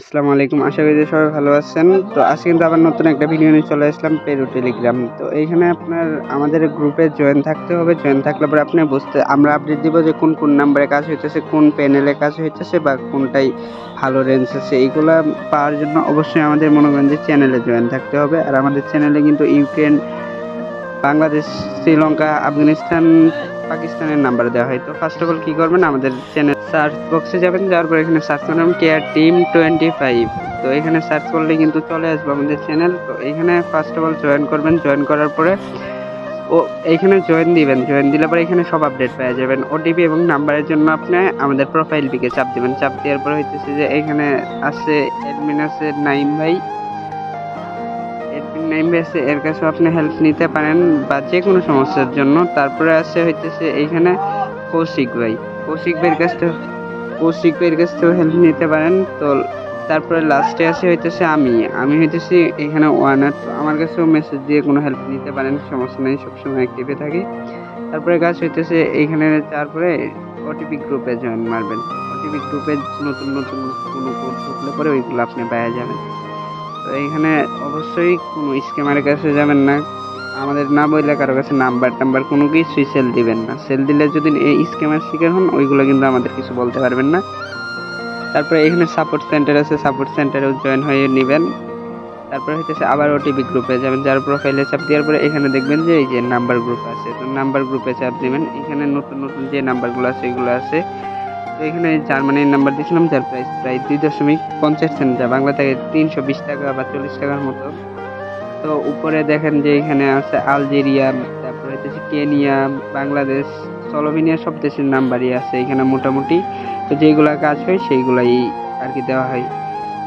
আসসালামু আলাইকুম। আশা করি সবাই ভালো আছেন। তো আজকে কিন্তু আবার নতুন একটা ভিডিও নিয়ে চলে আসলাম পেরু টেলিগ্রাম তো এইখানে আপনার আমাদের গ্রুপে জয়েন থাকতে হবে। জয়েন থাকলে পরে আপনি বুঝতে, আমরা আপডেট দিব যে কোন কোন নাম্বারে কাজ হইতেছে, কোন প্যানেলে কাজ হইতেছে বা কোনটাই ভালো রেঞ্জ আছে। এইগুলা পাওয়ার জন্য অবশ্যই আমাদের মনে করেন যে চ্যানেলে জয়েন থাকতে হবে। আর আমাদের চ্যানেলে কিন্তু ইউক্রেন, বাংলাদেশ, শ্রীলঙ্কা, আফগানিস্তান পাকিস্তানের নাম্বার দেওয়া হয়। তো ফার্স্ট অফ অল কী করবেন? আমাদের চ্যানেল সার্চ বক্সে যাবেন, যাওয়ার পর এখানে সার্চ করবেন কেয়ার টিম টোয়েন্টি ফাইভ তো এখানে সার্চ করলে কিন্তু চলে আসবে আমাদের চ্যানেল তো এখানে ফার্স্ট অফ অল জয়েন করবেন। জয়েন করার পরে ও এইখানে জয়েন দিবেন। জয়েন দিলে পরে এখানে সব আপডেট পেয়ে যাবেন। ওটিপি এবং নাম্বারের জন্য আপনি আমাদের প্রোফাইল পিকে চাপ দিবেন। চাপ দেওয়ার পরে হইতেছে যে এখানে আছে অ্যাডমিন আছে নাইম ভাই। নাইম আছে এর কাছেও আপনি হেল্প নিতে পারেন বা যে কোনো সমস্যার জন্য। তারপরে আছে হইতেছে এইখানে কৌশিক ভাই। কৌশিক ভাইয়ের কাছ থেকে কৌশিক ভাইয়ের কাছ থেকেও হেল্প নিতে পারেন। তো তারপরে লাস্টে আসে হইতেছে আমি। আমি হইতেছি এখানে ওয়ানার আমার কাছেও মেসেজ দিয়ে কোনো হেল্প নিতে পারেন, সমস্যা নেই, সবসময় অ্যাক্টিভে থাকি। তারপরে কাজ হইতেছে এইখানে তারপরে ওটিপি গ্রুপে জয়েন মারবেন। ওটিপি গ্রুপে নতুন নতুন কোনো কোড ঢুকলে পরে ওইগুলো আপনি পেয়ে যাবেন। তো এইখানে অবশ্যই কোনো স্ক্যামারের কাছে যাবেন না। আমাদের না বললে কারও কাছে নাম্বার টাম্বার কোনো কিছুই সেল দিবেন না। সেল দিলে যদি এই স্ক্যামের শিকার হন, ওইগুলো কিন্তু আমাদের কিছু বলতে পারবেন না। তারপরে এখানে সাপোর্ট সেন্টার আছে সাপোর্ট সেন্টারেও জয়েন হয়ে নেবেন। তারপরে হইতেছে আবার ওটিপি গ্রুপে যাবেন, যার প্রোফাইলে চাপ দেওয়ার পরে এখানে দেখবেন যে এই যে নাম্বার গ্রুপ আছে। তো নাম্বার গ্রুপে চাপ দিবেন। এখানে নতুন নতুন যে নাম্বারগুলো আছে এগুলো আছে। এখানে জার্মানির নাম্বার দিয়েছিলাম, যার প্রাইস প্রায় দুই দশমিক পঞ্চাশ সেন্ট যা বাংলা থেকে তিনশো বিশ টাকা বা চল্লিশ টাকার মতো। তো উপরে দেখেন যে এখানে আছে আলজেরিয়া, তারপরে হচ্ছে কেনিয়া, বাংলাদেশ স্লোভেনিয়া সব দেশের নাম্বারই আছে এখানে মোটামুটি। তো যেগুলা কাজ হয়, সেইগুলাই আর কি দেওয়া হয়।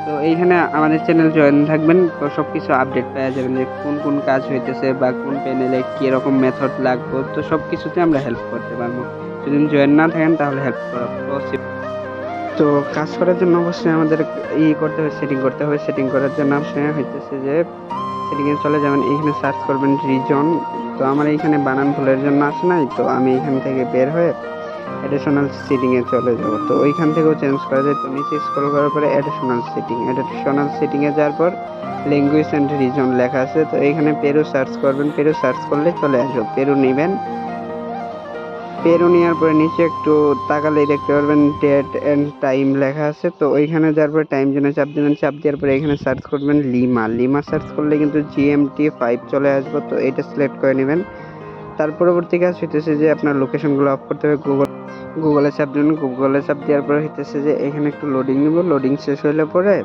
তো এইখানে আমাদের চ্যানেল জয়েন থাকবেন, তো সব কিছু আপডেট পাওয়া যাবেন যে কোন কোন কাজ হইতেছে বা কোন প্যানেলে কীরকম মেথড লাগবে, তো সব কিছুতে আমরা হেল্প করতে পারব। যদি জয়েন না থাকেন তাহলে হেল্প করা পসিবল তো কাজ করার জন্য অবশ্যই আমাদের ই করতে হবে সেটিং করতে হবে। সেটিং করার জন্য আপনি হইতেছে যে সেটিংয়ে চলে যাবেন এইখানে সার্চ করবেন রিজন তো আমার এইখানে বানান ভুলের জন্য আসে নাই, তো আমি এখান থেকে বের হয়ে অ্যাডিশনাল সেটিংয়ে চলে যাব। তো ওইখান থেকেও চেঞ্জ করা যায়। তো নিচে স্ক্রল করার পরে অ্যাডিশনাল সেটিং অ্যাডিশনাল সেটিংয়ে যাওয়ার পর ল্যাঙ্গুয়েজ অ্যান্ড রিজন লেখা আছে। তো এইখানে পেরু সার্চ করবেন। পেরু সার্চ করলে চলে আসবে। পেরু নেবেন। পেরু নেওয়ার পরে নিচে একটু তাকালেই দেখতে পারবেন ডেট অ্যান্ড টাইম লেখা আছে। তো ওইখানে যাওয়ার পরে টাইম জন্য চাপ দেবেন, চাপ দেওয়ার পরে এখানে সার্চ করবেন লিমা লিমা সার্চ করলে কিন্তু জিএমটি ফাইভ চলে আসবে, তো এটা সিলেক্ট করে নেবেন। তার পরবর্তী কাজ হইতেছে যে আপনার লোকেশনগুলো অফ করতে হবে গুগল গুগলে চাপ দেবেন। গুগলে চাপ দেওয়ার পরে হইতেছে যে এখানে একটু লোডিং নিব লোডিং শেষ হইলে পরে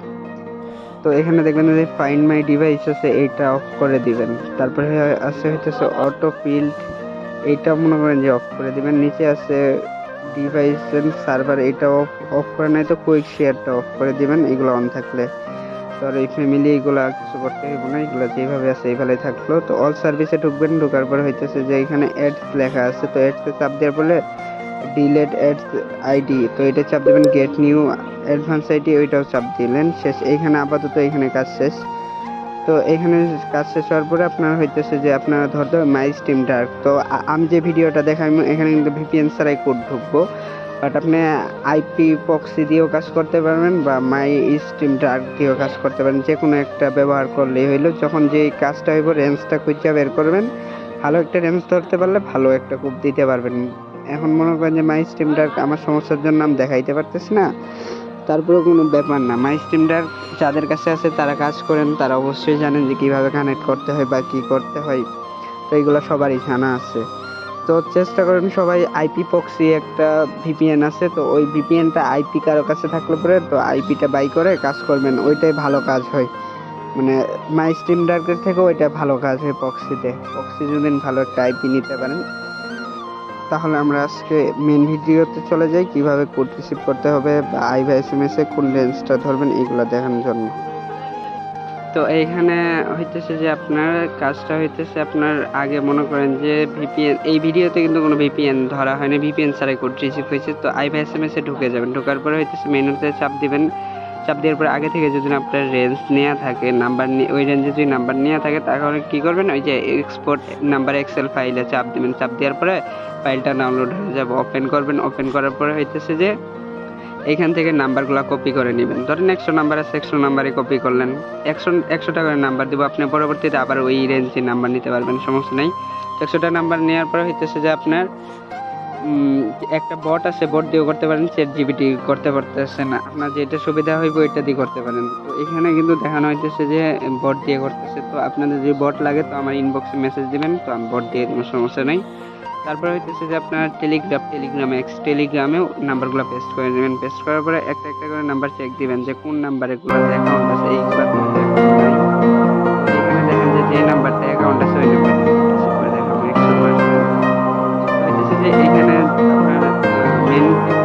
তো এখানে দেখবেন যে ফাইন্ড মাই ডিভাইস আছে এইটা অফ করে দিবেন। তারপরে আছে হইতেছে অটো ফিল্ড এইটা মনে করেন যে অফ করে দিবেন। নিচে আছে ডিভাইস এন্ড সার্ভার এটা অফ অফ করে নাই তো কুইক শেয়ারটা অফ করে দিবেন, এগুলো অন থাকলে। তো আর এই ফ্যামিলি এগুলো কিছু করতে হবে না, এগুলো যেভাবে আছে এইভাবে থাকল। তো অল সার্ভিসে ঢুকবেন, ঢোকার পরে হইতেছে যে এখানে অ্যাডস লেখা আছে। তো অ্যাডসে চাপ দেওয়ার পরে ডিলেট অ্যাডস আইডি তো এটা চাপ দেবেন গেট নিউ অ্যাডভান্স আইডি ওইটাও চাপ দিলেন, শেষ। এইখানে আপাতত এখানে কাজ শেষ। তো এখানে কাজ শেষ হওয়ার পরে আপনার হইতেছে যে আপনারা ধরতে হবে মাই স্টিম ডার্ক তো আমি যে ভিডিওটা দেখাই এখানে কিন্তু ভিপিএন ছাড়াই কোড ঢুকবো। বাট আপনি আইপি পক্সি দিয়েও কাজ করতে পারবেন বা মাই স্টিম ডার্ক দিয়েও কাজ করতে পারেন যে কোনো একটা ব্যবহার করলেই হইল, যখন যে কাজটা হইব, রেঞ্জটা খুঁজে বের করবেন। ভালো একটা রেঞ্জ ধরতে পারলে ভালো একটা কূপ দিতে পারবেন। এখন মনে করেন যে মাই স্টিম ডার্ক আমার সমস্যার জন্য আমি দেখাইতে পারতেছি না। তারপরেও কোনো ব্যাপার না। মাই স্টিম ডার্ক যাদের কাছে আছে তারা কাজ করেন, তারা অবশ্যই জানেন যে কীভাবে কানেক্ট করতে হয় বা কী করতে হয়। তো এইগুলো সবারই জানা আছে। তো চেষ্টা করেন সবাই আইপি পক্সি একটা ভিপিএন আছে, তো ওই ভিপিএনটা আইপি কারও কাছে থাকলে পরে তো আইপিটা বাই করে কাজ করবেন, ওইটাই ভালো কাজ হয়। মানে মাই স্ট্রিম ডার্কের থেকেও ওইটা ভালো কাজ হয় পক্সিতে পক্সি যদি ভালো একটা আইপি নিতে পারেন তাহলে আমরা আজকে মেন ভিডিওতে চলে যাই, কীভাবে কোড রিসিভ করতে হবে বা আইভা এস এম এস এ কোন রেঞ্জটা ধরবেন এইগুলো দেখানোর জন্য। তো এইখানে হইতেছে যে আপনার কাজটা হইতেছে আপনার আগে মনে করেন যে ভিপিএন এই ভিডিওতে কিন্তু কোনো ভিপিএন ধরা হয়নি ভিপিএন ছাড়াই কোড রিসিভ হয়েছে। তো আইভা এস এম এস ঢুকে যাবেন। ঢোকার পরে হইতেছে মেনুতে চাপ দিবেন চাপ দেওয়ার পরে আগে থেকে যদি আপনার রেঞ্জ নেওয়া থাকে নাম্বার ওই রেঞ্জে যদি নাম্বার নেওয়া থাকে, তাহলে কি করবেন? ওই যে এক্সপোর্ট নাম্বার এক্সেল ফাইলে চাপ দেবেন। চাপ দেওয়ার পরে ফাইলটা ডাউনলোড হয়ে যাবে। ওপেন করবেন। ওপেন করার পরে হইতেছে যে এখান থেকে নাম্বারগুলো কপি করে নেবেন। ধরেন একশো নাম্বার আছে, একশো নাম্বারে কপি করলেন। একশো একশোটা করে নাম্বার দিব। আপনি পরবর্তীতে আবার ওই রেঞ্জে নাম্বার নিতে পারবেন। সমস্যা নেই। একশোটা নাম্বার নেওয়ার পরে হইতেছে যে আপনার একটা বট আছে বট দিয়েও করতে পারেন চ্যাট জিবিটি করতে পারতেছে না। আপনার যেটা সুবিধা হইব, এটা দিয়ে করতে পারেন। তো এখানে কিন্তু দেখানো হইতেছে যে বট দিয়ে করতেছে। তো আপনাদের যদি বট লাগে, তো আমার ইনবক্সে মেসেজ দিবেন, তো আমি বট দিয়ে কোনো সমস্যা নেই। তারপরে হইতেছে যে, আপনার টেলিগ্রাম টেলিগ্রামে এক্স টেলিগ্রামেও নাম্বারগুলো পেস্ট করে নেবেন। পেস্ট করার পরে একটা একটা করে নাম্বার চেক দিবেন যে, কোন নাম্বারে অ্যাকাউন্ট আছে এইগুলোর এখানে দেখেন যে যে নাম্বারটা অ্যাকাউন্ট আছে, ওই যে এখানে আপনার মেন